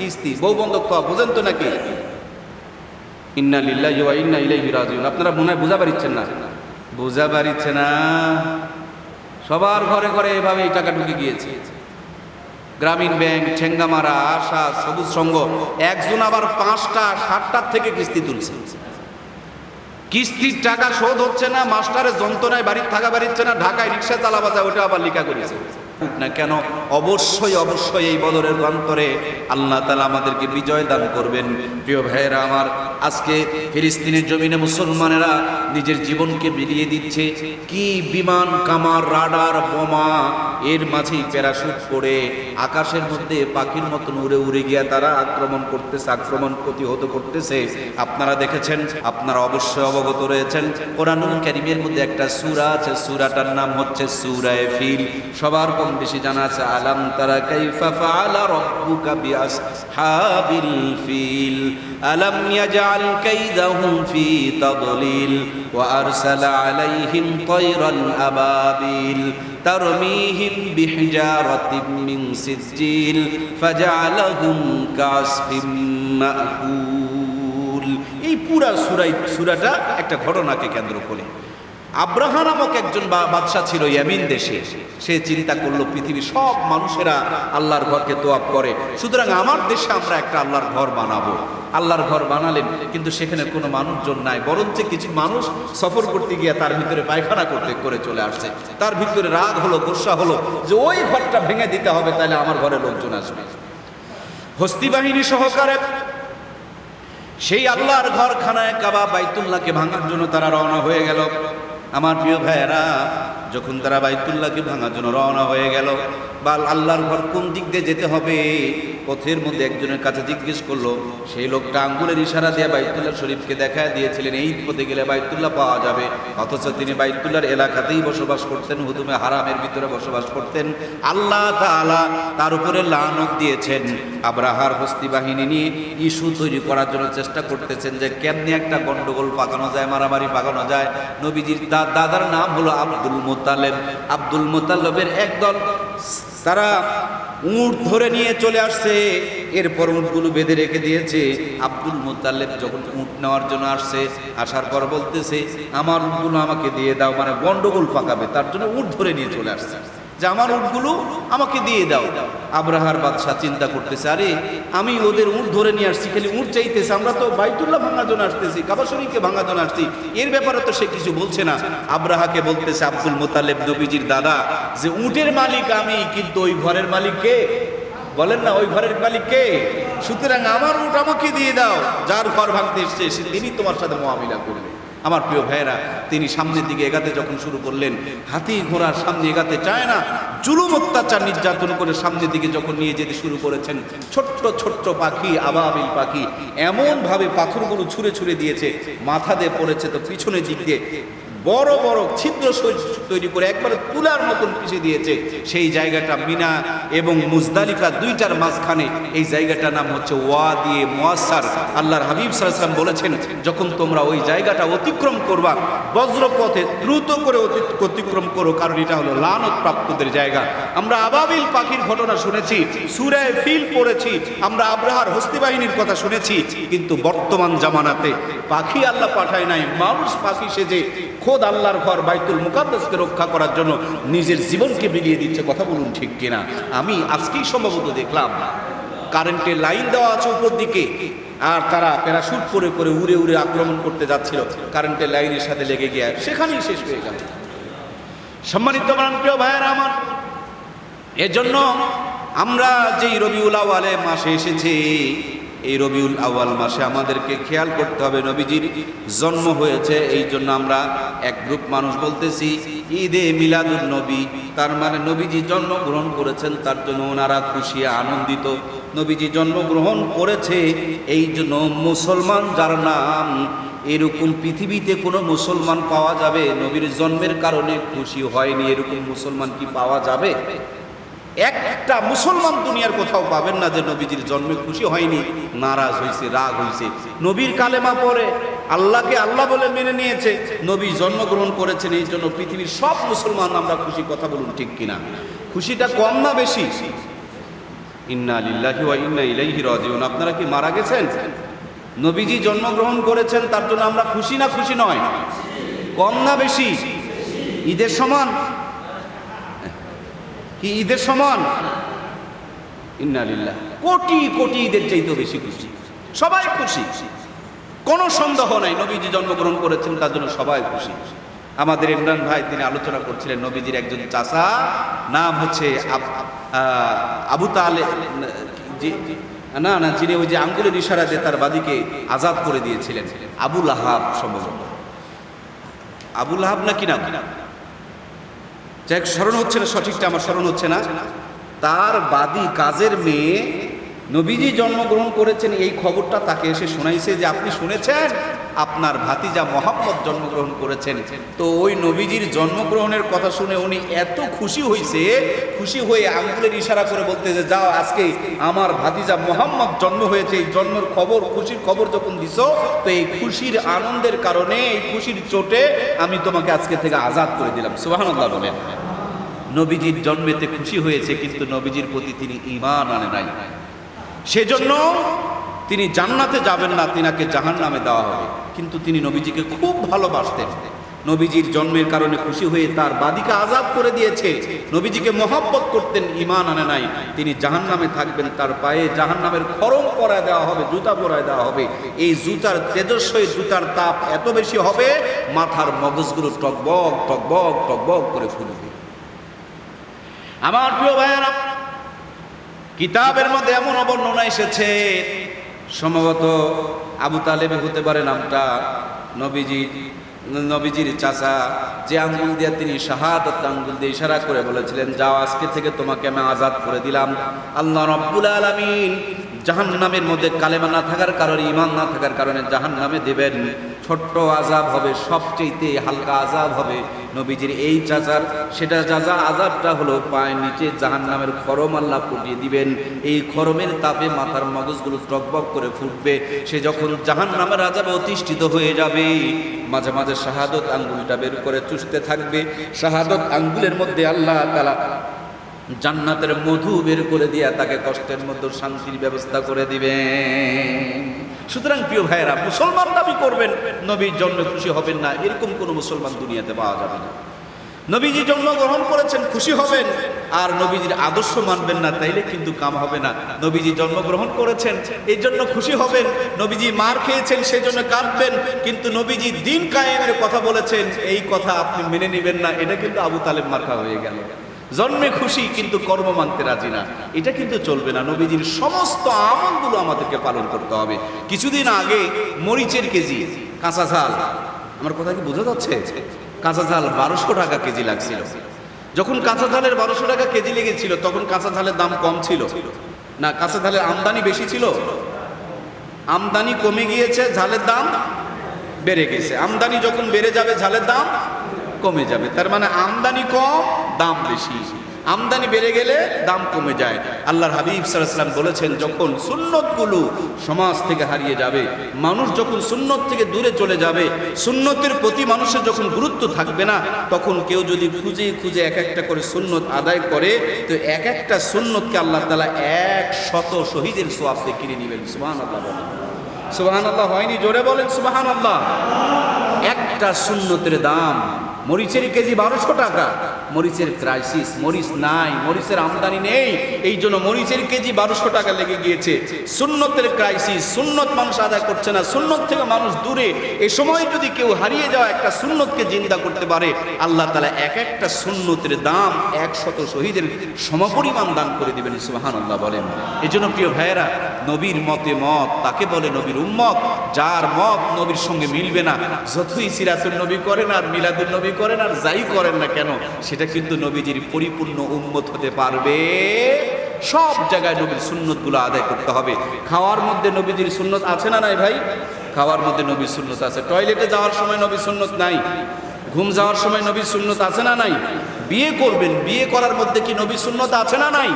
কিস্তি, বউ বন্ধক পাওয়া বোঝেন তো নাকি? ইন্না লিল্লা ওয়া ইন্না ইলাই রাজিউন। আপনারা মনে হয় বুঝা পারিচ্ছেন না? বুঝা পারিচ্ছে না। সবার ঘরে ঘরে এভাবে এই টাকা ঢুকে গিয়েছে। গ্রামীণ ব্যাংক, ঠেঙ্গামারা, আশা, সবুজ সংঘ একজন আবার পাঁচটা, সাতটার থেকে কিস্তি তুলছে। কিস্তির টাকা শোধ হচ্ছে না, মাস্টারের যন্ত্রণায় বাড়ির থাকা বাড়িচ্ছে না ঢাকায় রিক্সা চালাবা যায় ওটা আবার লিখা করেছে। না কেন, অবশ্যই অবশ্যই এই বদরের প্রান্তরে আল্লাহ তালা আমাদেরকে বিজয় দান করবেন। প্রিয় ভাইয়েরা, আমার আজকে ফিলিস্তিনের জমিনে মুসলমানেরা নিজের জীবনকে বিলিয়ে দিচ্ছে। কি বিমান, কামার, রাডার, বোমা, এর মাঝেই প্যারাশুট করে আকাশের মধ্যে পাখির মতন উড়ে উড়ে গিয়া তারা আক্রমণ করতেছে, আক্রমণ প্রতিহত করতেছে। আপনারা দেখেছেন, আপনারা অবশ্যই অবগত রয়েছেন, কোরআনুল কারিমের মধ্যে একটা সুরা আছে, সুরাটার নাম হচ্ছে সূরায়ে ফিল সবার কম বেশি জানা আছে, আলাম তারা কাইফা ফাআলা রাব্বুকা বিআসহাবিল ফিল। আলাম ইয়াজআল কাইদাহুম ফি তাদলিল ওয়া আরসালা আলাইহিম তায়রান আবাবিল। তারমিহিম বিহিজারাতিন মিন সিজিল ফাজআলাহুম কাআসফিম মা'কুল। এই পুরা সূরা সূরাটা একটা ঘটনাকে কেন্দ্র করে। আব্রাহা নামক একজন বা- বাদশা ছিল ইয়ামিন দেশে। সে চিন্তা করল, পৃথিবীর সব মানুষেরা আল্লাহর ঘরকে তোয়াব করে। সুতরাং আমার দেশে আমরা একটা আল্লাহর ঘর বানাবো। আল্লাহর ঘর বানালেন, কিন্তু সেখানে কোনো মানুষজন নাই। বরঞ্চ কিছু মানুষ সফর করতে গিয়ে তার ভিতরে পায়খানা করতে, করে চলে আসছে। তার ভিতরে রাগ হলো, গোসা হলো যে ওই ঘরটা ভেঙে দিতে হবে তাহলে আমার ঘরে লোকজন আসবে। হস্তি বাহিনী সহকারে সেই আল্লাহর ঘরখানায় কাবা বাইতুল্লাহকে ভাঙার জন্য তারা রওনা হয়ে গেল। আমার প্রিয় ভাইয়েরা, যখন তারা বাইতুল্লাহকে ভাঙার জন্য রওনা হয়ে গেল, বা আল্লাহর ঘর কোন দিক দিয়ে যেতে হবে পথের মধ্যে একজনের কাছে জিজ্ঞেস করল, সেই লোকটা আঙ্গুলের ইশারা দিয়ে বাইতুল্লাহ শরীফকে দেখা দিয়েছিলেন, এই পথে গেলে বাইতুল্লাহ পাওয়া যাবে। অথচ তিনি বাইতুল্লাহর এলাকাতেই বসবাস করতেন, হুদুমে হারামের ভিতরে বসবাস করতেন। আল্লাহ তাআলা তার উপরে লানত দিয়েছেন। আব্রাহার হস্তি বাহিনী নিয়ে ইস্যু তৈরি করার জন্য চেষ্টা করতেছেন যে কেমনি একটা গন্ডগোল পাকানো যায়, মারামারি পাকানো যায়। নবীজির দাদার নাম হলো আব্দুল মোতালেব। আব্দুল মোতালেবের একদল তারা উঁট ধরে নিয়ে চলে আসছে। এরপর উঁটগুলো বেঁধে রেখে দিয়েছে। আব্দুল মোতালেব যখন উঁট নেওয়ার জন্য আসছে, আসার পর বলতেছে, আমার উঁটগুলো আমাকে দিয়ে দাও মানে গন্ডগোল পাকাবে। তার জন্য উঁট ধরে নিয়ে চলে আসছে। যে আমার উঁটগুলো আমাকে দিয়ে দাও। আব্রাহার বাদশাহ চিন্তা করতেছে, আরে আমি ওদের উঁট ধরে নিয়ে আসছি, খালি উঁট চাইতেছে, আমরা তো বাইতুল্লাহ ভাঙার জন্য আসতেছি কাবাসরিকে ভাঙার জন্য আসছি। এর ব্যাপারে তো সে কিছু বলছে না। আব্রাহাকে বলতেছে, আব্দুল মোতালেব নবীজির দাদা, যে উঁটের মালিক আমি, কিন্তু ওই ঘরের মালিক কে? বলেন না, ওই ঘরের মালিক কে? সুতরাং আমার উট আমাকে দিয়ে দাও, যার ঘর ভাঙতে এসছে তিনি তোমার সাথে মোয়াবিলা করবে। আমার প্রিয় ভাইয়েরা, তিনি সামনের দিকে এগাতে যখন শুরু করলেন, হাতি ঘোড়ার সামনে এগাতে চায় না, জুলুম অত্যাচার নির্যাতন করে সামনের দিকে যখন নিয়ে যেতে শুরু করেছেন, ছোট্ট ছোট্ট পাখি, আবাবিল পাখি, এমনভাবে পাথরগুলো ছুঁড়ে ছুঁড়ে দিয়েছে মাথা দিয়ে পড়েছে তো পিছনে দিক দিয়ে। বড় বড় ছিদ্র তৈরি করে একবারে তুলার মতন পিষে দিয়েছে। সেই জায়গাটা মিনা এবং মুজদালিফা দুইটার মাঝখানে। এই জায়গাটার নাম হচ্ছে ওয়া দিয়ে মোয়াসার আল্লাহর হাবিব সাল্লাম বলেছেন, যখন তোমরা ওই জায়গাটা অতিক্রম করবা, বজ্রপথে দ্রুত করে অতি- অতিক্রম করো, কারণ এটা হলো লানত প্রাপ্তদের জায়গা। আমরা আবাবিল পাখির ঘটনা শুনেছি, সুরায় ফিল পড়েছি, আমরা আব্রাহার হস্তি বাহিনীর কথা শুনেছি, কিন্তু বর্তমান জামানাতে পাখি আল্লাহ পাঠায় নাই মানুষ পাখি সেজে খোদ আল্লাহর ঘর বাইতুল মুকাদ্দাসকে রক্ষা করার জন্য নিজের জীবনকে বিলিয়ে দিচ্ছে, কথা বলুন ঠিক কিনা? আমি আজকেই সম্ভবত দেখলাম, কারেন্টের লাইন দেওয়া আছে উপর দিকে, আর তারা প্যারাশুট করে করে উড়ে উড়ে আক্রমণ করতে যাচ্ছিল। কারেন্টের লাইনের সাথে লেগে গিয়ে সেখানেই শেষ হয়ে গেল। সম্মানিত প্রিয় ভাইয়েরা আমার, এজন্য আমরা যেই রবিউল আওয়ালে মাসে এসেছি এই রবিউল আওয়াল মাসে আমাদেরকে খেয়াল করতে হবে, নবীজির জন্ম হয়েছে, এই জন্য আমরা এক গ্রুপ মানুষ বলতেছি, ঈদে মিলাদুল নবী, তার মানে নবীজি জন্মগ্রহণ করেছেন, তার জন্য ওনারা খুশি, আনন্দিত। নবীজি জন্মগ্রহণ করেছে, এই জন্য মুসলমান যার নাম, এরকম পৃথিবীতে কোনো মুসলমান পাওয়া যাবে, নবীর জন্মের কারণে খুশি হয়নি, এরকম মুসলমান কি পাওয়া যাবে? একটা মুসলমান দুনিয়ার কোথাও পাবেন না যে নবীজির জন্মে খুশি হয়নি, নারাজ হয়েছে রাগ হয়েছে নবীর কালেমা পরে আল্লাহকে আল্লাহ বলে মেনে নিয়েছে, নবী জন্মগ্রহণ করেছেন, এই জন্য পৃথিবীর সব মুসলমান আমরা খুশি, কথা বলুন ঠিক কিনা? খুশিটা কম না বেশি? ইন্না লিল্লাহি ওয়া ইন্না ইলাইহি রাজিউন। আপনারা কি মারা গেছেন? নবীজি জন্মগ্রহণ করেছেন, তার জন্য আমরা খুশি না খুশি নয়? কম না বেশি? ঈদের সমান? কি ঈদের সমান? ইন্নালিল্লাহ কোটি কোটি ঈদের চাইতেও বেশি খুশি। সবাই খুশি। কোনো সন্দেহ নাই, নবীজি জন্মগ্রহণ করেছেন, তার জন্য সবাই খুশি। আমাদের ইমরান ভাই, তিনি আলোচনা করছিলেন, নবীজির একজন চাচা, নাম হচ্ছে আবু তালে না না, যিনি ওই যে আঙ্গুলের ইশারা দিয়ে তার বাদিকে আজাদ করে দিয়েছিলেন আবুল আহাব সম্ভবত আবুল আহাব নাকি না যাই স্মরণ হচ্ছে না সঠিকটা আমার স্মরণ হচ্ছে না। তার বাদী কাজের মেয়ে নবীজি জন্মগ্রহণ করেছেন, এই খবরটা তাকে এসে শোনাইছে যে আপনি শুনেছেন, আপনার ভাতিজা মোহাম্মদ জন্মগ্রহণ করেছেন। তো ওই নবীজির জন্মগ্রহণের কথা শুনে উনি এত খুশি হয়েছে খুশি হয়ে আঙ্গুলের ইশারা করে বলতে যে যাও আজকে আমার ভাতিজা মোহাম্মদ জন্ম হয়েছে, এই জন্মের খবর, খুশির খবর যখন দিছ, তো এই খুশির আনন্দের কারণে, এই খুশির চোটে আমি তোমাকে আজকে থেকে আজাদ করে দিলাম। বলেন। নবীজির জন্মেতে খুশি হয়েছে, কিন্তু নবীজির প্রতি তিনি ইমান আনে নাই। সেজন্য তিনি জান্নাতে যাবেন না, তিনাকে জাহান নামে দেওয়া হবে। কিন্তু তিনি নবীজিকে খুব ভালোবাসতেন। নবীজির জন্মের কারণে খুশি হয়ে তার বাদিকে আজাদ করে দিয়েছে। নবীজিকে মহাব্বত করতেন ইমান আনে নাই। তিনি জাহান নামে থাকবেন, তার পায়ে জাহান নামের খরম পরায় দেওয়া হবে, জুতা পরায় দেওয়া হবে। এই জুতার তেজস্বী জুতার তাপ এত বেশি হবে, মাথার মগজগুলো টকবক টকবক টকবক করে ফুলবে। আমার প্রিয় ভাইয়েরা কিতাবের মধ্যে এমন অবর্ণনা এসেছে, সম্ভবত আবু তালেবে হতে পারে নামটা, নবীজি, নবীজির চাচা, যে আঙ্গুল দিয়ে তিনি শাহাদত আঙ্গুল দিয়ে ইশারা করে বলেছিলেন, যাও, আজকে থেকে তোমাকে আমি আজাদ করে দিলাম। আল্লাহ রব্বুল আলামিন জাহান্নামের মধ্যে কালেমা না থাকার কারণে ইমান না থাকার কারণে জাহান্নামে দেবেন। ছোট্ট আজাব হবে সবচেয়েতে হালকা আজাব হবে নবীজির এই চাচার। সেটা যাজা আজাবটা হলো পায়ের নিচে জাহান নামের খরম আল্লাহ ফুটিয়ে দিবেন। এই খরমের তাপে মাথার মগজগুলো টকবক করে ফুটবে। সে যখন জাহান নামের আজাবে অতিষ্ঠিত হয়ে যাবে, মাঝে মাঝে শাহাদত আঙ্গুলটা বের করে চুষতে থাকবে। শাহাদত আঙ্গুলের মধ্যে আল্লাহ তালা জান্নাতের মধু বের করে দিয়া তাকে কষ্টের মধ্যে শান্তির ব্যবস্থা করে দিবেন। সুতরাং প্রিয় ভাইয়েরা, মুসলমান দাবি করবেন, নবীর জন্ম খুশি হবেন না, এরকম কোনো মুসলমান দুনিয়াতে পাওয়া যাবে না। নবীজি জন্মগ্রহণ করেছেন, খুশি হবেন, আর নবীজির আদর্শ মানবেন না, তাইলে কিন্তু কাম হবে না। নবীজি জন্মগ্রহণ করেছেন এই জন্য খুশি হবেন, নবীজি মার খেয়েছেন সেই জন্য কাঁদবেন, কিন্তু নবীজি দিন কায়েমের কথা বলেছেন, এই কথা আপনি মেনে নেবেন না, এটা কিন্তু আবু তালেব মার্কা হয়ে গেল। জন্মে খুশি, কিন্তু কর্ম মানতে রাজি না। এটা কিন্তু চলবে না। নবীজির সমস্ত আমলগুলো আমাদেরকে পালন করতে হবে। কিছুদিন আগে মরিচের কেজি, কাঁচা ঝাল। আমার কথা কি বোঝা যাচ্ছে? কাঁচা ঝাল বারোশো টাকা কেজি লাগছিল। যখন কাঁচা ঝালের বারোশো টাকা কেজি লেগেছিল, তখন কাঁচা ঝালের দাম কম ছিল। না, কাঁচা ঝালের আমদানি বেশি ছিল। আমদানি কমে গিয়েছে, ঝালের দাম বেড়ে গেছে। আমদানি যখন বেড়ে যাবে, ঝালের দাম কমে যাবে। তার মানে আমদানি কম, দাম বেশি। আমদানি বেড়ে গেলে দাম কমে যায়। আল্লাহর হাবিব সাল্লাম বলেছেন, যখন সুন্নতগুলো সমাজ থেকে হারিয়ে যাবে, মানুষ যখন সুন্নত থেকে দূরে চলে যাবে, সুন্নতের প্রতি মানুষের যখন গুরুত্ব থাকবে না, তখন কেউ যদি খুঁজে খুঁজে এক একটা করে সুন্নত আদায় করে, তো এক একটা সুন্নতকে আল্লাহ তালা এক শত শহীদের সোয়াবতে কিনে নেবেন। সুবাহান আল্লাহ বলেন। সুবাহান আল্লাহ হয়নি? জোরে বলেন সুবাহান আল্লাহ একটা সুন্নতের দাম মরিচের কেজি বারোশো টাকা। মরিচের ক্রাইসিস মরিচ নাই, মরিচের আমদানি নেই। এই জন্য মরিচের কেজি বারোশো টাকা লেগে গিয়েছে। সুন্নতের ক্রাইসিস সুন্নত মানুষ আদায় করছে না। সুন্নত থেকে মানুষ দূরে। এই সময় যদি কেউ হারিয়ে যাওয়া একটা সুন্নতকে জিন্দা করতে পারে, আল্লাহ তালা এক একটা সুন্নতের দাম একশত শহীদের সমপরিমাণ দান করে দিবেন সুবাহান আল্লাহ বলেন। এই জন্য প্রিয় ভাইয়েরা, নবীর মতে মত, তাকে বলে নবীর উম্মত। যার মত নবীর সঙ্গে মিলবে না। যতই সিরাতুল নবী করেন আর মিলাদুল নবী করেন আর যাই করেন না কেন, সেটা কিন্তু নবীজির পরিপূর্ণ উম্মত হতে পারবে। সব জায়গায় নবীর সুন্নতগুলো আদায় করতে হবে। খাওয়ার মধ্যে নবীজির সুন্নত আছে না নাই ভাই? খাওয়ার মধ্যে নবীর সুন্নত আছে। টয়লেটে যাওয়ার সময় নবীর সুন্নত নাই। ঘুম যাওয়ার সময় নবীর সুন্নত আছে না নাই? বিয়ে করবেন, বিয়ে করার মধ্যে কি নবীর সুন্নত আছে না নাই?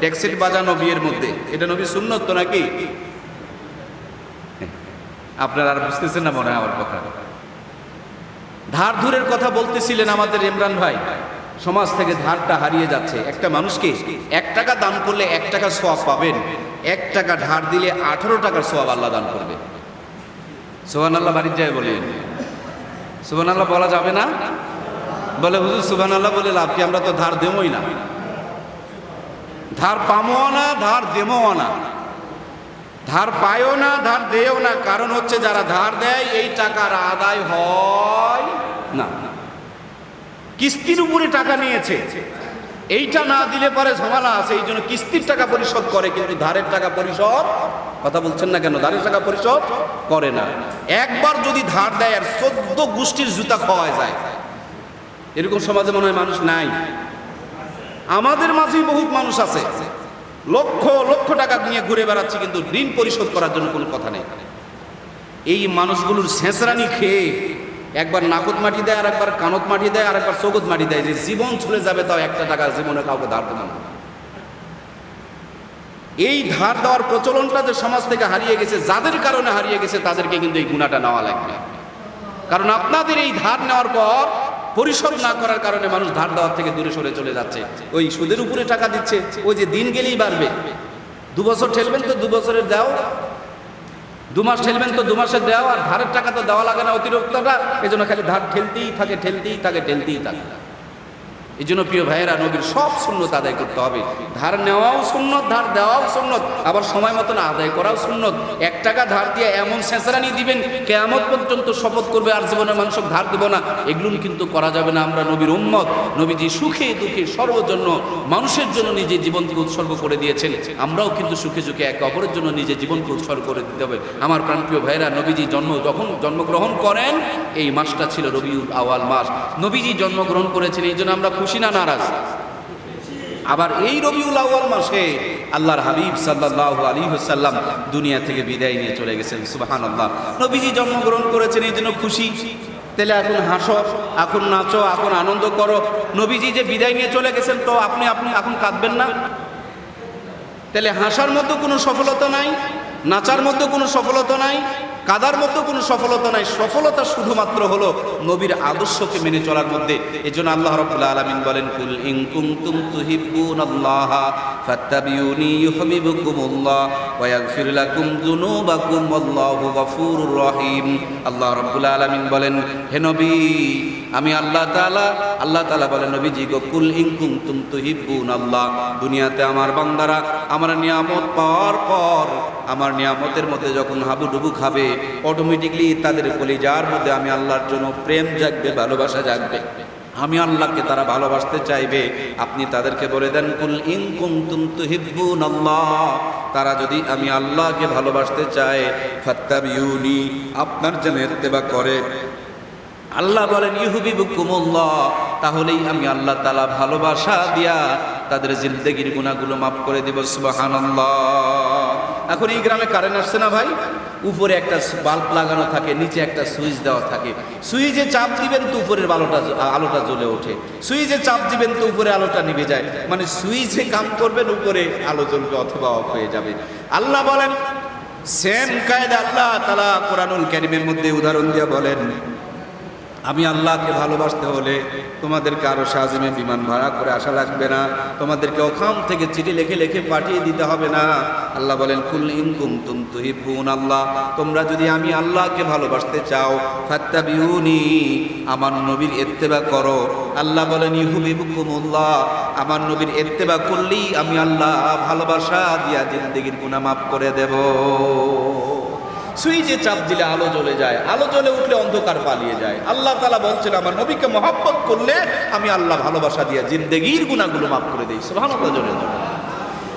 ডেক্সেট বাজানো বিয়ের মধ্যে। এটা নবীর সুন্নত তো নাকি? আপনারা আর বুঝতেছেন না মনে হয় আমার কথা। ধার ধুরের কথা বলতেছিলেন আমাদের ইমরান ভাই। সমাজ থেকে ধারটা হারিয়ে যাচ্ছে। একটা মানুষকে এক টাকা দান করলে এক টাকা সোয়াব পাবেন। এক টাকা ধার দিলে আঠারো টাকার সোয়াব আল্লাহ দান করবে। সোহান আল্লাহ বাড়ির যায় বলেন। সুবান আল্লাহ বলা যাবে না? বলে, হুজুর সুবান আল্লাহ বলে লাভ কি? আমরা তো ধার দেবই না। ধার পামও না, ধার দেবও না। ধার পায়ও না, ধার দেও না। কারণ হচ্ছে যারা ধার দেয়, এই টাকার আদায় হয় না। কিস্তির উপরে টাকা নিয়েছে। এইটা না দিলে পরে ঝামেলা আছে। এই জন্য কিস্তির টাকা পরিশোধ করে, কিন্তু ধারের টাকা পরিশোধ, কথা বলছেন না কেন? ধারের টাকা পরিশোধ করে না। একবার যদি ধার দেয়, আর চোদ্দ গোষ্ঠীর জুতা খাওয়া যায়। এরকম সমাজে মনে হয় মানুষ নাই। আমাদের মাঝেই বহুত মানুষ আছে। লক্ষ লক্ষ টাকা নিয়ে ঘুরে বেড়াচ্ছে, কিন্তু ঋণ পরিশোধ করার জন্য কোনো কথা নেই। এই মানুষগুলোর ছেঁচড়ানি খেয়ে একবার নাকত মাটি দেয় আর একবার কানত মাটি দেয় আর একবার চৌকত মাটি দেয়, যে জীবন চলে যাবে তাও একটা টাকা জীবনে কাউকে ধার দেবে না। এই ধার দেওয়ার প্রচলনটা যে সমাজ থেকে হারিয়ে গেছে, যাদের কারণে হারিয়ে গেছে, তাদেরকে কিন্তু এই গুণাটা নেওয়া লাগবে। কারণ আপনাদের এই ধার নেওয়ার পর পরিশোধ না করার কারণে মানুষ ধার দেওয়ার থেকে দূরে সরে চলে যাচ্ছে। ওই সুদের উপরে টাকা দিচ্ছে, ওই যে দিন গেলেই বাড়বে। দু বছর ঠেলবেন তো দু বছরের দাও দু মাস ঠেলবেন তো দু মাসের দেওয়া, আর ধারের টাকা তো দেওয়া লাগে না অতিরিক্তটা এই জন্য খালি ধার ঠেলতেই থাকে ঠেলতেই থাকে ঠেলতেই থাকে। এই জন্য প্রিয় ভাইয়েরা, নবীর সব শূন্যত আদায় করতে হবে। ধার নেওয়াও সুন্নত, ধার দেওয়াও সুন্নত, আবার সময় মতন আদায় করাও সুন্নত। এক টাকা ধার দিয়ে এমন সেঁচড়ানি দিবেন, কেয়ামত পর্যন্ত শপথ করবে আর জীবনে মানুষক ধার দেব না। এগুলো কিন্তু করা যাবে না আমরা নবীর উম্মত। নবীজি সুখে দুঃখে সর্বজন্য মানুষের জন্য নিজে জীবনকে উৎসর্গ করে দিয়েছেন। আমরাও কিন্তু সুখে সুখে একে অপরের জন্য নিজে জীবনকে উৎসর্গ করে দিতে হবে। আমার প্রাণপ্রিয় ভাইরা নবীজি জন্ম যখন জন্মগ্রহণ করেন, এই মাসটা ছিল রবিউল আওয়াল মাস। নবীজি জন্মগ্রহণ করেছেন, এই জন্য আমরা খুশি না নারাজ? আবার এই রবিউল আউয়াল মাসে আল্লাহর হাবিব সাল্লাল্লাহু আলাইহি হুসাল্লাম দুনিয়া থেকে বিদায় নিয়ে চলে গেছেন, সুবহানাল্লাহ। নবীজি জন্মগ্রহণ করেছেন এই জন্য খুশি। তাহলে এখন হাসো, এখন নাচো, এখন আনন্দ করো। নবীজি যে বিদায় নিয়ে চলে গেছেন তো আপনি আপনি এখন কাঁদবেন না? তাহলে হাসার মধ্যে কোনো সফলতা নাই, নাচার মধ্যে কোনো সফলতা নাই কাদার মধ্যে কোনো সফলতা নাই। সফলতা শুধুমাত্র হলো নবীর আদর্শকে মেনে চলার মধ্যে। এই জন্য আল্লাহ রাব্বুল আলামিন বলেন, কুল ইন কুনতুম তুহিব্বুনাল্লাহ ফাত্তাবিউনি ইউহিব্বুকুমুল্লাহ ওয়া ইয়াগফির লাকুম যুনুবাকুম আল্লাহু গফুরুর রহিম। আল্লাহ রাব্বুল আলামিন বলেন, হে নবী, আমি আল্লাহ তাআলা আল্লাহ তালা বলেন, নবীজি গো, কুল ইন কুনতুম আল্লাহ, দুনিয়াতে আমার বান্দারা আমার নিয়ামত পাওয়ার পর আমার নিয়ামতের মধ্যে যখন হাবুডুবু খাবে অটোমেটিকলি তাদের কলিজার মধ্যে আমি আল্লাহর জন্য প্রেম জাগবে, ভালোবাসা জাগবে। আমি আল্লাহকে তারা ভালোবাসতে চাইবে। আপনি তাদেরকে বলে দেন, কুল ইন কুনতুম তুহিব্বুনাল্লাহ তারা যদি আমি আল্লাহকে ভালোবাসতে চায়, ফাত্তাবিউনি আপনার যেন ইত্তেবা করে। আল্লাহ বলেন ইহুবিবুকুমুল্লাহ তাহলেই আমি আল্লাহ তালা ভালোবাসা দিয়া তাদের জিন্দগির গুণাগুলো মাফ করে দিব, সুবহানাল্লাহ। এখন এই গ্রামে কারেন্ট আসছে না ভাই? উপরে একটা বাল্ব লাগানো থাকে, নিচে একটা সুইচ দেওয়া থাকে। সুইচে চাপ দিবেন তো উপরের আলোটা আলোটা জ্বলে ওঠে। সুইচে চাপ দিবেন তো উপরে আলোটা নিভে যায়। মানে সুইচে কাম করবেন, উপরে আলো জ্বলবে অথবা অফ হয়ে যাবে। আল্লাহ বলেন সেম কায়দা আল্লাহ তালা কোরআনুল ক্যারিমের মধ্যে উদাহরণ দিয়ে বলেন আমি আল্লাহকে ভালোবাসতে হলে তোমাদেরকে আরও সাজিমে বিমান ভাড়া করে আসা লাগবে না। তোমাদেরকে ওখান থেকে চিঠি লিখে লিখে পাঠিয়ে দিতে হবে না। আল্লাহ বলেন, কুল ইনকুম তুম তুহিবুন আল্লাহ। তোমরা যদি আমি আল্লাহকে ভালোবাসতে চাও, ফাত্তাবিউনি, আমার নবীর ইত্তেবা করো। আল্লাহ বলেন ইহুবিবুকুমুল্লাহ আমার নবীর ইত্তেবা করলেই আমি আল্লাহ ভালোবাসা দিয়া জিন্দগির গুনাহ মাফ করে দেব। সুইচে চাপ দিলে আলো জ্বলে যায়, আলো জ্বলে উঠলে অন্ধকার পালিয়ে যায় আল্লাহ তালা বলছেন, আমার নবীকে মহাব্বত করলে আমি আল্লাহ ভালোবাসা দিয়ে জিন্দেগির গুণাগুলো মাফ করে দিই সোহানতা জ্বলে।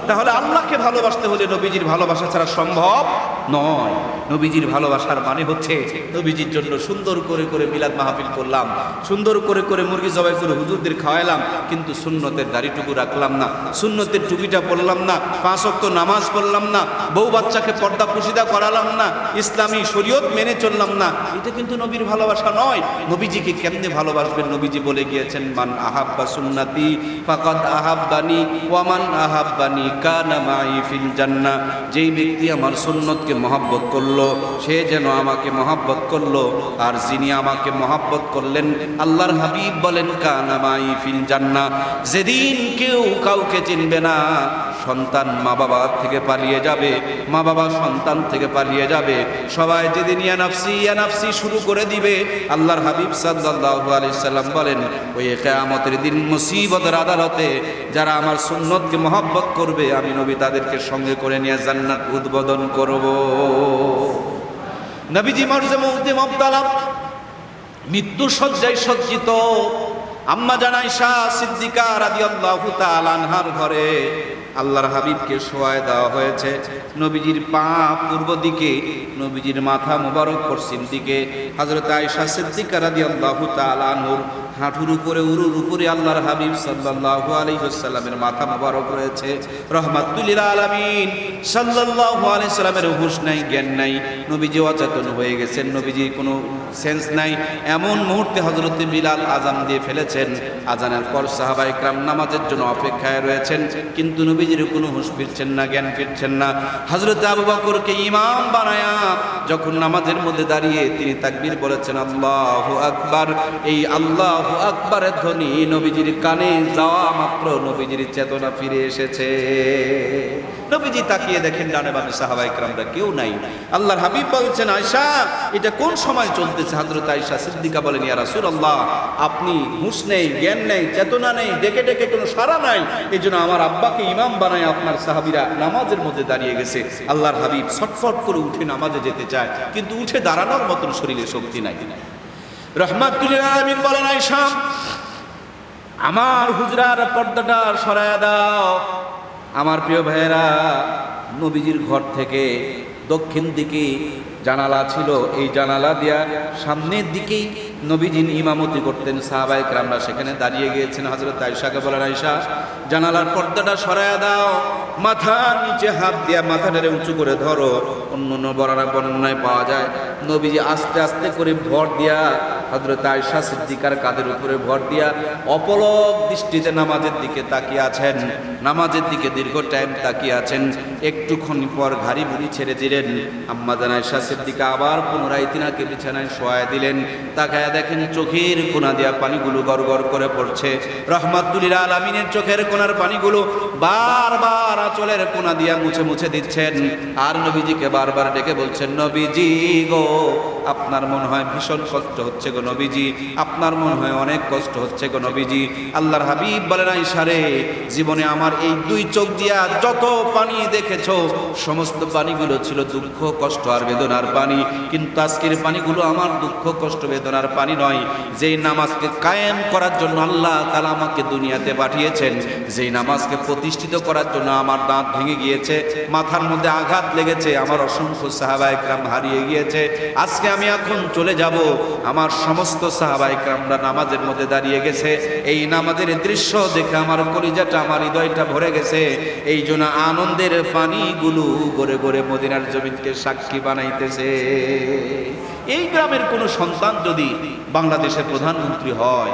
তাহলে আল্লাহকে ভালোবাসতে হলে নবীজির ভালোবাসা ছাড়া সম্ভব নয়। নবীজির ভালোবাসার মানে হচ্ছে নবীজির জন্য সুন্দর করে করে মিলাদ মাহফিল করলাম, সুন্দর করে করে মুরগি জবাই করে হুজুরদের খাওয়াইলাম, কিন্তু সুন্নতের দাড়িটুকু রাখলাম না, সুন্নতের টুপিটা পড়লাম না, পাঁচ অক্ত নামাজ পড়লাম না, বউ বাচ্চাকে পর্দা পুশিদা করালাম না, ইসলামী শরীয়ত মেনে চললাম না। এটা কিন্তু নবীর ভালোবাসা নয়। নবীজিকে কেমনে ভালোবাসবেন? নবীজি বলে গিয়েছেন, মান আহাব্বা সুন্নাতি ফাকাদ আহাব্বানি ওয়ামান আহাব্বানি কানা মাই ফিল জান্নাহ। যেই ব্যক্তি আমার সুন্নতকে মহাব্বত করল, সে যেন আমাকে মহাব্বত করল, আর যিনি আমাকে মহাব্বত করলেন, আল্লাহর হাবিব বলেন কানামাই ফিল জান্না যেদিন কেউ কাউকে চিনবে না সন্তান মা বাবা থেকে পালিয়ে যাবে, মা বাবা সন্তান থেকে পালিয়ে যাবে। সবাই যেদিন ইয়ানাফসি ইয়ানাফসি শুরু করে দিবে, আল্লাহর হাবিব সাল্লাল্লাহু আলাইহি সাল্লাম বলেন, ওই কিয়ামতের দিন মুসিবতের আদালতে যারা আমার সুন্নতকে মহব্বত করবে, আমি নবী তাদেরকে সঙ্গে করে নিয়ে জান্নাত উদ্বোধন করব। নবীজি মর্জে মৌতে মবতালাম মৃত্যু সজ্জায় সজ্জিত। আম্মা জানাই শাহ সিদ্দিকা রাদিয়াল্লাহু তাআলা আনহার ঘরে আল্লাহর হাবিবকে শোয়ায় দেওয়া হয়েছে। নবীজির পা পূর্ব দিকে, নবীজির মাথা মুবারক পশ্চিম দিকে। হযরত আয়সা সিদ্দিকারাদি আল্লাহ তালানুর হাঁটুর উপরে, উরুর উপরে আল্লাহর হাবিব সাল্লাল্লাহু আলাইহি ওয়াসাল্লামের মাথা মুবারক রয়েছে। রহমাতুল লিল আলামিন। সাল্লাল্লাহু আলাইহি সাল্লামের হুঁশ নাই, জ্ঞান নাই। নবীজি অচেতন হয়ে গেছেন, নবীজি কোনো সেন্স নাই। এমন মুহূর্তে হযরত বিলাল আজান দিয়ে ফেলেছেন। আজানের পর সাহাবা ইকরাম নামাজের জন্য অপেক্ষায় রয়েছেন, কিন্তু নবীজির কোনো হুঁশ ফিরছেন না, জ্ঞান ফিরছেন না। হযরত আবু বকরকে ইমাম বানায়া যখন নামাজের মধ্যে দাঁড়িয়ে তিনি তাকবীর বলেছেন, আল্লাহু আকবার। এই আল্লাহু আকবারের ধ্বনি নবীজির কানে যাওয়া মাত্র নবীজির চেতনা ফিরে এসেছে। নবীজি তাকিয়ে দেখেন, ডানে বামে সাহাবা ইকরামরা কেউ নাই। আল্লাহর হাবিব বলছেন আয়সা এটা কোন সময় চলতেছে? হযরত আয়েশা সিদ্দিকা বলেন, ইয়া রাসূলুল্লাহ, আপনি হুঁশ নেই, জ্ঞান নেই, চেতনা নেই, ডেকে ডেকে কোনো সারা নাই। এই জন্য আমার আব্বাকে ইমাম বানায় আপনার সাহাবীরা নামাজের মধ্যে দাঁড়িয়ে গেছে। আল্লাহর হাবিব ছটফট করে উঠে নামাজে যেতে চায়, কিন্তু উঠে দাঁড়ানোর মতন শরীরে শক্তি নাই। রহমাতুল আলমিন বলেন আইসাম আমার হুজরার পর্দাটা সরায় দাও। আমার প্রিয় ভাইয়েরা, নবীজির ঘর থেকে দক্ষিণ দিকে জানালা ছিল, এই জানালা দিয়া সামনের দিকেই নবীজিন ইমামতি করতেন সাহাবাই রামরা সেখানে দাঁড়িয়ে গিয়েছেন। হজরত আয়সাকে বলেন আয়সা জানালার পর্দাটা সরায় দাও, মাথার নিচে হাত দিয়া মাথাটারে উঁচু করে ধরো। অন্য অন্য বর্ণনা, বর্ণনায় পাওয়া যায়, নবীজি আস্তে আস্তে করে ভর দিয়া হজরত আয়সা সিদ্দিকার কাদের উপরে ভর দিয়া অপলক দৃষ্টিতে নামাজের দিকে তাকিয়ে আছেন। নামাজের দিকে দীর্ঘ টাইম তাকিয়ে আছেন। একটুক্ষণ পর ঘাড়ি বুড়ি ছেড়ে দিলেন। আম্মা জান আয়সা দিকে আবার পুনরায় তিনাকে বিছানায় শোয়ায় দিলেন। তাকায় দেখেন চোখের কোনা দিয়া পানিগুলো গড় করে পড়ছে। রহমাতুলিল আলমিনের চোখের কোনার পানিগুলো বারবার আঁচলের কোনা দিয়া মুছে মুছে দিচ্ছেন। আর নবীজিকে বারবার ডেকে বলছেন, নবীজি গো আপনার মনে হয় ভীষণ কষ্ট হচ্ছে গো নবীজি, আপনার মনে হয় অনেক কষ্ট হচ্ছে গো নবীজি। আল্লাহর হাবিব বলেন ইশারে, জীবনে আমার এই দুই চোখ দিয়া যত পানি দেখেছ, সমস্ত পানিগুলো ছিল দুঃখ, কষ্ট আর বেদনার পানি। কিন্তু আজকের পানিগুলো আমার দুঃখ, কষ্ট, বেদনার পানি নয়। যেই নামাজকে কায়েম করার জন্য আল্লাহ তালা আমাকে দুনিয়াতে পাঠিয়েছেন, যেই নামাজকে প্রতিষ্ঠিত করার জন্য আমার দাঁত ভেঙে গিয়েছে, মাথার মধ্যে আঘাত লেগেছে, আমার অসংখ্য সাহাবা হারিয়ে গিয়েছে। আজকে আমি এখন চলে যাব। আমার সমস্ত সাহাবা আমরা নামাজের মধ্যে দাঁড়িয়ে গেছে। এই নামাজের দৃশ্য দেখে আমার কলিজাটা, আমার হৃদয়টা ভরে গেছে। এই জন্য আনন্দের পানিগুলো গড়ে গড়ে মদিনার জমিনকে সাক্ষী বানাইতেছে। এই গ্রামের কোনো সন্তান যদি বাংলাদেশের প্রধানমন্ত্রী হয়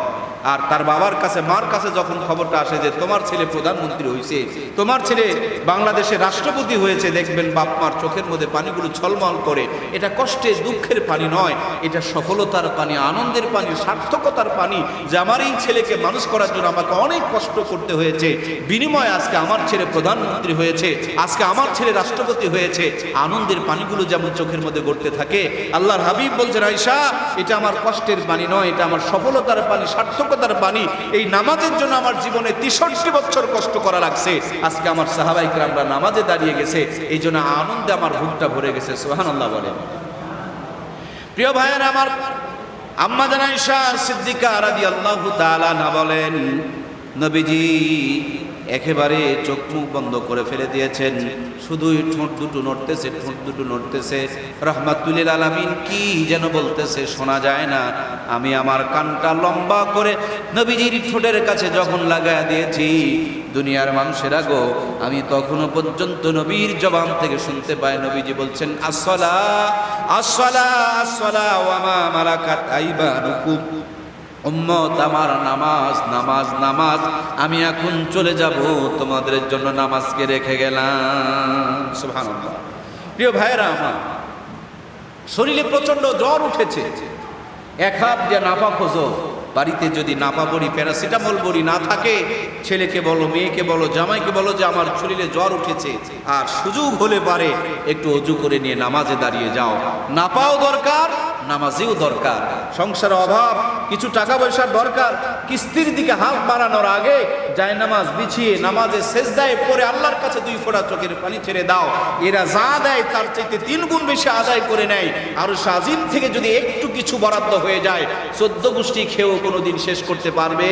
আর তার বাবার কাছে, মার কাছে যখন খবরটা আসে যে তোমার ছেলে প্রধানমন্ত্রী হয়েছে তোমার ছেলে বাংলাদেশের রাষ্ট্রপতি হয়েছে, দেখবেন বাপ মার চোখের মধ্যে পানিগুলো ছলমল করে। এটা কষ্টে, দুঃখের পানি নয়, এটা সফলতার পানি, আনন্দের পানি, সার্থকতার পানি যে আমার এই ছেলেকে মানুষ করার জন্য আমাকে অনেক কষ্ট করতে হয়েছে। বিনিময়ে আজকে আমার ছেলে প্রধানমন্ত্রী হয়েছে, আজকে আমার ছেলে রাষ্ট্রপতি হয়েছে। আনন্দের পানিগুলো যেমন চোখের মধ্যে গড়তে থাকে, আল্লাহর হাবিব বলছেন আয়সা এটা আমার কষ্টের পানি নয়, এটা আমার সফলতার পানি সার্থকতার বাণী, এই নামাজের জন্য আমার জীবনে তেষট্টি বছর কষ্ট করা লাগছে। আজকে আমার সাহাবাই আমরা নামাজে দাঁড়িয়ে গেছে, এই জন্য আনন্দে আমার বুকটা ভরে গেছে সোহান আল্লাহ বলেন। প্রিয় ভাইয়ের আমার আম্মা জানাইশা সিদ্দিকা রাজি আল্লাহ না বলেন, নবীজি একেবারে চোখ মুখ বন্ধ করে ফেলে দিয়েছেন। শুধুই ঠোঁট দুটো নড়তেছে, ঠোঁট দুটো নড়তেছে। রহমাতুল্লিল আলামিন কি যেন বলতেছে শোনা যায় না। আমি আমার কানটা লম্বা করে নবীজির ঠোঁটের কাছে যখন লাগায় দিয়েছি, দুনিয়ার মানুষেরা গো, আমি তখনও পর্যন্ত নবীর জবান থেকে শুনতে পাই, নবীজি বলছেন আসলা আসলা আসলা ওয়ামা মালাকাত আইবানুকুম উম্মত, আমার নামাজ নামাজ নামাজ, আমি এখন চলে যাব, তোমাদের জন্য নামাজকে রেখে গেলাম। প্রিয় ভাইয়েরা আমার, শরীরে প্রচণ্ড জ্বর উঠেছে। এক হাত যে নাপা খোঁজো, বাড়িতে যদি নাপা বড়ি প্যারাসিটামল বড়ি না থাকে, ছেলেকে বলো, মেয়েকে বলো, জামাইকে বলো যে, আমার শরীরে জ্বর উঠেছে, আর সুযোগ হলে পারে, একটু অজু করে নিয়ে নামাজে দাঁড়িয়ে যাও। নাপাও দরকার নামাজেও দরকার, সংসার অভাব, কিছু টাকা পয়সার দরকার, কিস্তির দিকে হাত বাড়ানোর আগে যায় নামাজ বিছিয়ে নামাজে শেষ দেয় পরে আল্লাহর কাছে দুই ফোঁটা চোখের পানি ছেড়ে দাও। এরা যা দেয় তার চাইতে তিন গুণ বেশি আদায় করে নেয়। আর সাজিম থেকে যদি একটু কিছু বরাদ্দ হয়ে যায়, চোদ্দ গোষ্ঠী খেয়েও কোনোদিন শেষ করতে পারবে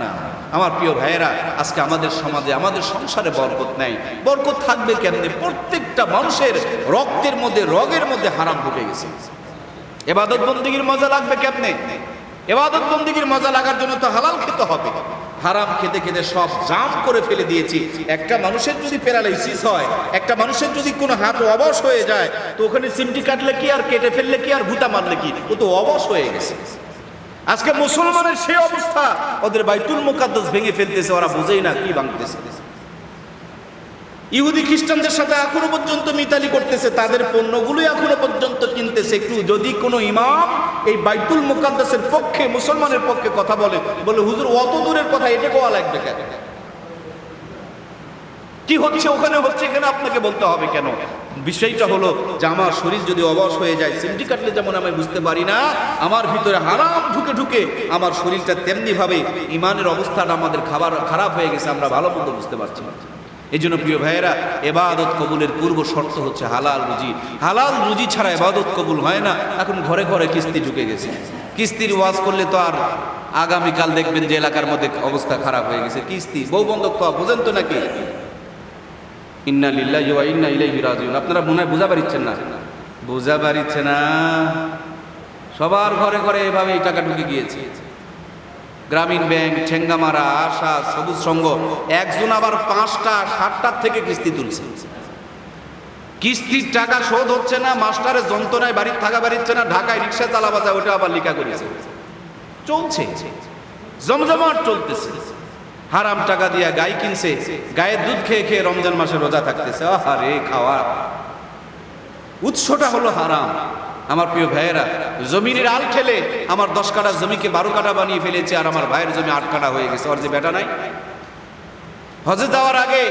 না। আমার প্রিয় ভাইয়েরা, আজকে আমাদের সমাজে, আমাদের সংসারে বরকত নাই। বরকত থাকবে কেমনে? প্রত্যেকটা মানুষের রক্তের মধ্যে, রগের মধ্যে হারাম ঢুকে গেছে। এবাদত বন্দিগির মজা লাগবে কেমনে? এবাদত বন্দিগির মজা লাগার জন্য তো হালাল খেতে হবে। হারাম খেতে খেতে সব জাম করে ফেলে দিয়েছি। একটা মানুষের যদি প্যারালাইসিস হয়, একটা মানুষের যদি কোনো হাত অবশ হয়ে যায়, তো ওখানে সিমটি কাটলে কি আর, কেটে ফেললে কি আর, ভুতা মারলে কি? ও তো অবশ হয়ে গেছে। আজকে মুসলমানের সে অবস্থা, ওদের বাইতুল মুকাদ্দাস ভেঙে ফেলতেছে, ওরা বুঝেই না কি ভাঙতেছে। ইহুদি খ্রিস্টানদের সাথে এখনও পর্যন্ত মিতালি করতেছে, তাদের পণ্যগুলোই এখনও পর্যন্ত কিনতেছে। একটু যদি কোনো ইমাম এই বাইতুল মুকাদ্দাসের পক্ষে, মুসলমানের পক্ষে কথা বলে বলে, হুজুর, অত দূরের কথা এটা কোয়া লাগবে কেন? কি হচ্ছে ওখানে, হচ্ছে এখানে, আপনাকে বলতে হবে কেন? বিষয়টা হলো যে আমার শরীর যদি অবশ হয়ে যায় সিমটি কাটলে যেমন আমি বুঝতে পারি না, আমার ভিতরে হারাম ঢুকে ঢুকে আমার শরীরটা তেমনি ভাবে ইমানের অবস্থাটা আমাদের খাবার, খারাপ হয়ে গেছে, আমরা ভালো মতো বুঝতে পারছি না। এই জন্য প্রিয় ভাইয়েরা, এবাদত কবুলের পূর্ব শর্ত হচ্ছে হালাল রুজি। হালাল রুজি ছাড়া এবাদত কবুল হয় না। এখন ঘরে ঘরে কিস্তি ঢুকে গেছে। কিস্তির ওয়াজ করলে তো আর আগামীকাল দেখবেন যে এলাকার মধ্যে অবস্থা খারাপ হয়ে গেছে। কিস্তি বন্ধক পাওয়া বোঝেন তো নাকি? ইন্না লিল্লা ওয়া ইন্না ইলাইহি রাজিউন। আপনারা মনে হয় বুঝা পারিচ্ছেন না? বুঝা পারিচ্ছে না। সবার ঘরে ঘরে এভাবে এই টাকা ঢুকে গিয়েছে। গ্রামীণ ব্যাংক, ঠেঙ্গামারা, আশা, সবুজ সংঘ একজন আবার পাঁচটা, সাতটার থেকে কিস্তি তুলছে। কিস্তির টাকা শোধ হচ্ছে না, মাস্টারের যন্ত্রণায় বাড়ির থাকা বাড়িচ্ছে না ঢাকায় রিক্সা চালাবা যায় ওটা আবার লিখা করেছে। চলছে। জমজমাট চলতেছে। হারাম টাকা দিয়া গাই কিনছে, গায়ের দুধ খেয়ে খেয়ে রমজান মাসে রোজা থাকতেছে। আহারে, খাওয়া। উৎসটা হলো হারাম। আমার প্রিয় ভাইয়েরা, জমিনের আল খেলে আমার দশ কাটা জমিকে বারো কাটা বানিয়ে ফেলেছে আর আমার ভাইয়ের জমি আট কাটা হয়ে গেছে। ওর যে বেটা নাই? হজে যাওয়ার আগে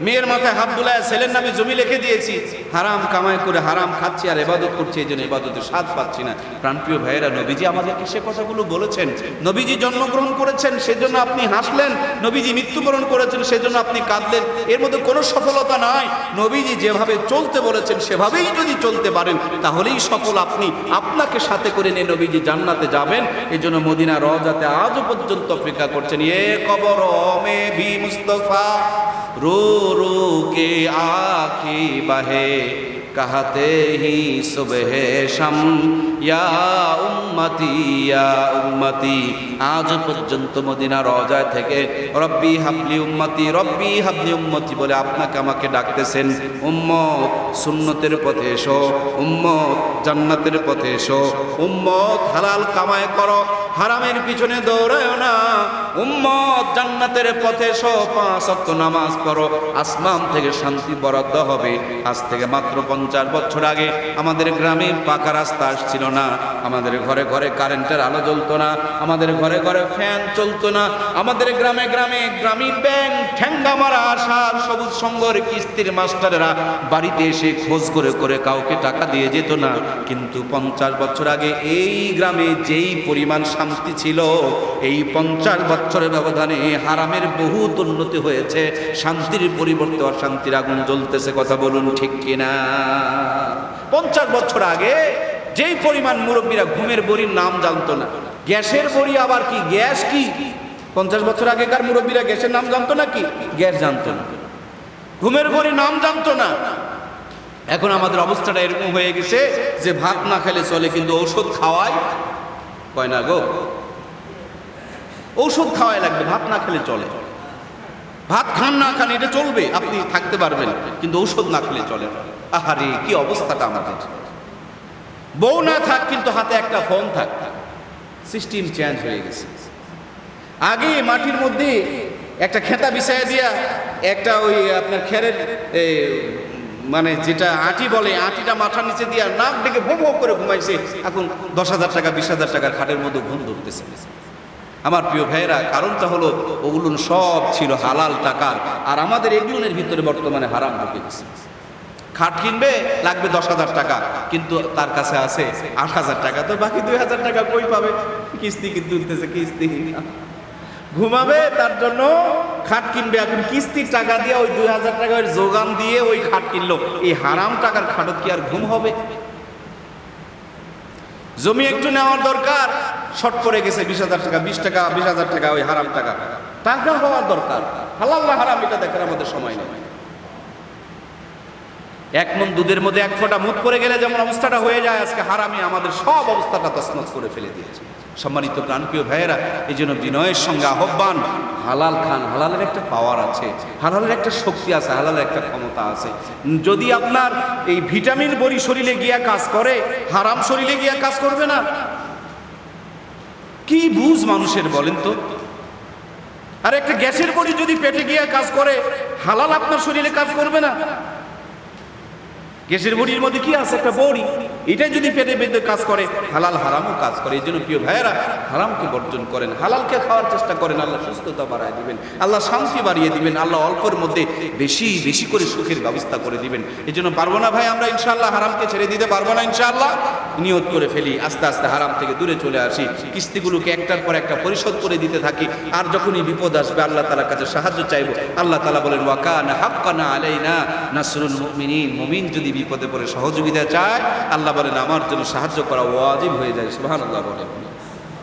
মেয়ের মাথায় হাত বুলায় ছেলের নামে জমি লিখে দিয়েছি। হারাম কামাই করে হারাম খাচ্ছি আর এবাদত করছি, এই জন্য এবাদতের স্বাদ পাচ্ছি না। প্রাণপ্রিয় ভাইয়েরা, নবীজি আমাদেরকে সে কথাগুলো বলেছেন। নবীজি জন্মগ্রহণ করেছেন, সেজন্য আপনি হাসলেন। নবীজি মৃত্যুবরণ করেছেন, সেজন্য আপনি কাঁদলেন। এর মধ্যে কোনো সফলতা নাই। নবীজি যেভাবে চলতে বলেছেন, সেভাবেই যদি চলতে পারেন, তাহলেই সফল আপনি। আপনাকে সাথে করে নিয়ে নবীজি জান্নাতে যাবেন। এই জন্য মদিনা রজাতে আজও পর্যন্ত অপেক্ষা করছেন। এ কবর মে ভি মুস্তফা रो रो के आखी बहे कहते ही सुबह शम या উম্মতি ইয়া উম্মতি আজ পর্যন্ত মদিনা রজায় থেকে রব্বি হাবলি উম্মতি রব্বি হাবলি উম্মতি বলে আপনাকে আমাকে ডাকতেছেন উম্মত সুন্নতের পথে এসো উম্মত জান্নাতের পথে এসো উম্মত হালাল কামায় করো হারামের পিছনে দৌড়ায় না। উম্মত জান্নাতের পথে অক্ত নামাজ পড়ো, আসমান থেকে শান্তি বরাদ্দ হবে। আজ থেকে মাত্র পঞ্চাশ বছর আগে আমাদের গ্রামে পাকা রাস্তা আসছিল না। আমাদের ঘরে ঘরে কারেন্টের আলো জ্বলতো না। আমাদের ঘরে ঘরে ফ্যান চলতো না। আমাদের গ্রামে গ্রামে গ্রামীণ ব্যাংক ঠ্যাঙ্গা মারা আসার সবুজ সংঘর কিস্তির মাস্টাররা বাড়িতে এসে খোঁজ করে করে কাউকে টাকা দিয়ে যেত না। কিন্তু পঞ্চাশ বছর আগে এই গ্রামে যেই পরিমাণ শান্তি ছিল। এই পঞ্চাশ বছরের ব্যবধানে হারামের বহুত উন্নতি হয়েছে। শান্তির পরিবর্তে অশান্তির আগুন জ্বলতেছে, কথা বলুন ঠিক কিনা? পঞ্চাশ বছর আগে যেই পরিমাণ মুরব্বীরা ঘুমের বড়ির নাম জানতো না। গ্যাসের বড়ি আবার কি? গ্যাস কি? পঞ্চাশ বছর আগেকার মুরব্বীরা গ্যাসের নাম জানতো না কি? গ্যাস জানতো না। ঘুমের বড়ি নাম জানতো না। এখন আমাদের অবস্থাটা এরকম হয়ে গেছে যে ভাত না খেলে চলে, কিন্তু ঔষধ খাওয়াই কয় না গো? ঔষধ খাওয়াই লাগবে, ভাত না খেলে চলে। ভাত খান না খান, এটা চলবে, আপনি থাকতে পারবেন, কিন্তু ঔষধ না খেলে চলে। আহারে, কি অবস্থাটা আমাদের। বউ না থাক, কিন্তু হাতে একটা ফোন থাক। সিস্টেম চেঞ্জ হয়ে গেছে। আগে মাটির মধ্যে একটা খেতা বিছাইয়া দিয়া, একটা ওই আপনার খেরের মানে যেটা আটি বলে, আটিটা মাথার নিচে দিয়ে নাক ডেকে ভো ভো করে ঘুমাইছে, এখন দশ হাজার টাকা, বিশ হাজার টাকার খাটের মধ্যে ঘুম ধরতেছে। আমার প্রিয় ভাইয়েরা, কারণটা হলো ওগুলো সব ছিল হালাল টাকার, আর আমাদের এগুলোর ভিতরে বর্তমানে হারাম ঢুকে গেছে। খাট কিনবে, লাগবে দশ হাজার টাকা, কিন্তু তার কাছে আছে আট হাজার টাকা, তো বাকি দুই হাজার টাকা কই পাবে? কিস্তি কিন্তু কিস্তি। ঘুমাবে, তার জন্য খাট কিনবে। এখন কিস্তির টাকা দিয়ে ওই দুই হাজার টাকার যোগান দিয়ে ওই খাট কিনলো। এই হারাম টাকার খাটত কি আর ঘুম হবে? জমি একটু নেওয়ার দরকার, শর্ট পড়ে গেছে বিশ হাজার টাকা, বিশ টাকা, বিশ হাজার টাকা, ওই হারাম টাকা। টাকা হওয়ার দরকার। হালাল না হারাম, এটা দেখার আমাদের সময় নেই। এক মন দুধের মধ্যে এক ফোঁটা মুখ করে গেলে যেমন অবস্থাটা হয়ে যায়, আজকে হারামি আমাদের সব অবস্থাটা তছনছ করে ফেলে দিয়েছে। সম্মানিত প্রাণপ্রিয় ভাইয়েরা, এই জন্য বিনয়ের সঙ্গে আহ্বান, হালাল খান, হালালের একটা পাওয়ার আছে, হালালের একটা শক্তি আছে, হালালের একটা ক্ষমতা আছে। যদি আপনার এই ভিটামিন বড়ি শরীরে গিয়া কাজ করে, হারাম শরীরে গিয়া কাজ করবে না। কি বুঝ মানুষের বলেন তো? আর একটা গ্যাসের বড়ি যদি পেটে গিয়া কাজ করে, হালাল আপনার শরীরে কাজ করবে না। গ্যাসের বড়ির মধ্যে কি আছে? একটা বড়ি। এটা যদি পেটে বেঁধে কাজ করে, হালাল হারামও কাজ করে। এই জন্য প্রিয় ভাইয়েরা, হারামকে বর্জন করেন, হালালকে খাওয়ার চেষ্টা করেন, আল্লাহ সুস্থতা বাড়ায় দিবেন, আল্লাহ শান্তি বাড়িয়ে দিবেন, আল্লাহ অল্পের মধ্যে বেশি বেশি করে সুখের ব্যবস্থা করে দিবেন। এই জন্য পারব না ভাই আমরা, ইনশাআল্লাহ হারামকে ছেড়ে দিতে পারব না, ইনশাআল্লাহ। নিয়ত করে ফেলি, আস্তে আস্তে হারাম থেকে দূরে চলে আসি। কিস্তিগুলোকে একটার পর একটা পরিশোধ করে দিতে থাকি। আর যখনই বিপদ আসবে, আল্লাহ তালার কাছে সাহায্য চাইব। আল্লাহ তালা বলেন, ওয়াকানা হাক্কানা আলাইনা নাসরুল মুমিনিন। মুমিন যদি বিপদে পড়ে সহযোগিতা চায়, আল্লাহ বলেন আমার জন্য সাহায্য করা ওয়াজিব হয়ে যায় সুহান আল্লাহ বলেন।